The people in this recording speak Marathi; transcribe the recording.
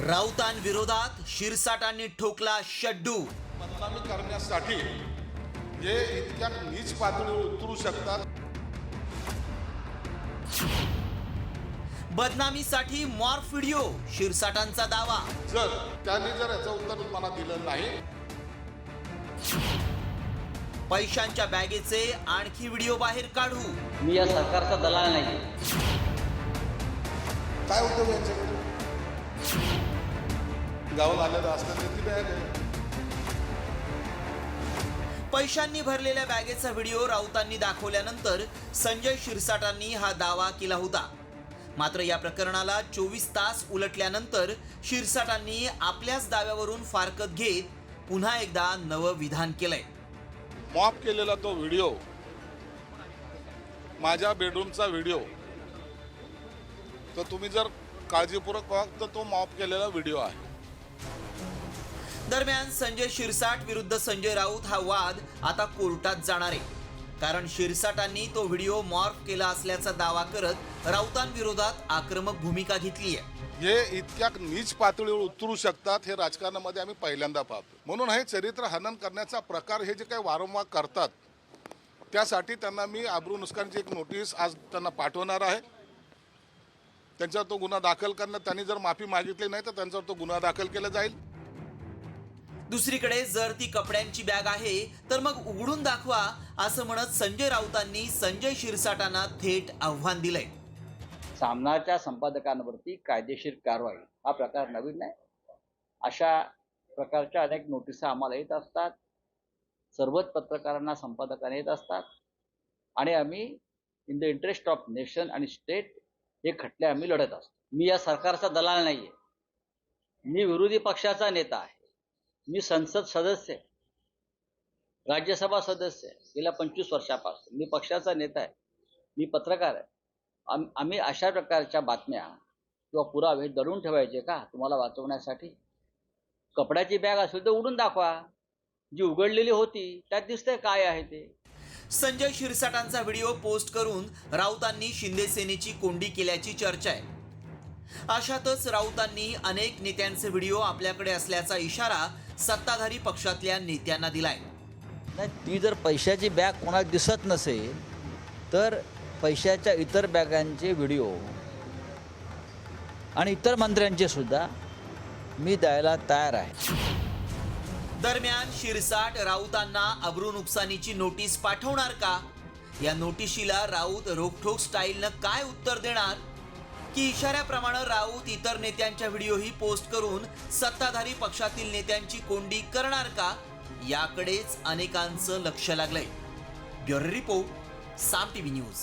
राऊतांविरोधात शिरसाटांनी ठोकला शड्डू. बदनामी करण्यासाठी जे इतक्या नीच पातळीवर उतरू शकतात. बदनामीसाठी मॉर्फ व्हिडिओ शिरसाटांचा दावा. जर त्यांनी जर याचं उत्तर मला दिलं नाही. पैशांच्या बॅगेचे आणखी व्हिडिओ बाहेर काढू. मी या सरकारचा दलाल नाही. काय उद्योग यांच्याकडे? गावाला आलेलं ते ती बॅग आहे? पैशांनी भरलेल्या बॅगेचा व्हिडिओ राऊतांनी दाखवल्यानंतर संजय शिरसाटांनी हा दावा केला होता. मात्र या प्रकरणाला चोवीस तास उलटल्यानंतर शिरसाटांनी आपल्याच दाव्यावरून फारकत घेत पुन्हा एकदा नवं विधान केलंय. मॉप केलेला तो व्हिडिओ माझ्या बेडरूमचा व्हिडिओ तर तुम्ही जर काळजीपूर्वक बघा तर तो मॉप केलेला व्हिडिओ आहे. दरम्यान संजय शिरसाट विरुद्ध संजय राऊत हा वाद आता कोर्टात जाणार आहे. कारण शिरसाटांनी तो व्हिडिओ मॉर्फ केला असल्याचा दावा करत राऊतांविरोधात आक्रमक भूमिका घेतली आहे. हे इतक्या नीच पातळीवर उतरू शकतात हे राजकारणामध्ये आम्ही पहिल्यांदा पाहतो. म्हणून हे चरित्र हनन करण्याचा प्रकार हे जे काही वारंवार करतात त्यासाठी त्यांना मी आबरू नुस्कानची एक नोटीस आज त्यांना पाठवणार आहे. त्यांच्यावर तो गुन्हा दाखल करण्यात त्यांनी जर माफी मागितली नाही तर त्यांच्यावर तो गुन्हा दाखल केला जाईल. दुसरीकडे जर ती कपड्यांची बॅग आहे तर मग उघडून दाखवा असं म्हणत संजय राऊतांनी संजय शिरसाटांना थेट आव्हान दिलंय. सामनाच्या संपादकांवरती कायदेशीर कारवाई. हा प्रकार नवीन नाही अशा प्रकारच्या अनेक नोटिसा आम्हाला येत असतात. सर्वच पत्रकारांना संपादकांना येत असतात. आणि आम्ही in the interest of nation आणि स्टेट हे खटले आम्ही लढत असतो. मी या सरकारचा दलाल नाही आहे मी विरोधी पक्षाचा नेता आहे. मी संसद सदस्य आहे. राज्यसभा सदस्य आहे. गेल्या पंचवीस वर्षापासून. मी पक्षाचा नेता आहे. मी पत्रकार आहे. आम आम्ही अशा प्रकारच्या बातम्या किंवा पुरावे दडून ठेवायचे का? तुम्हाला वाचवण्यासाठी? कपड्याची बॅग असेल तर उडून दाखवा. जी उघडलेली होती त्यात दिसतंय काय आहे ते? संजय शिरसाटांचा व्हिडिओ पोस्ट करून राऊतांनी शिंदे सेनेची कोंडी केल्याची चर्चा आहे. अशातच राऊतांनी अनेक नेत्यांचे व्हिडिओ आपल्याकडे असल्याचा इशारा सत्ताधारी पक्षातल्या नेत्यांना दिलाय. नाही ती जर पैशाची बॅग कोणाला दिसत नसेल तर पैशाच्या इतर बॅगांचे व्हिडिओ आणि इतर मंत्र्यांचे सुद्धा मी द्यायला तयार आहे. दरम्यान शिरसाट राऊतांना अब्रू नुकसानीची नोटीस पाठवणार का? या नोटिशीला राऊत रोखठोक स्टाईलनं काय उत्तर देणार? की इशाऱ्याप्रमाणे राऊत इतर नेत्यांच्या व्हिडिओही पोस्ट करून सत्ताधारी पक्षातील नेत्यांची कोंडी करणार का याकडेच अनेकांचं लक्ष लागलंय. Bureau report Saam TV news.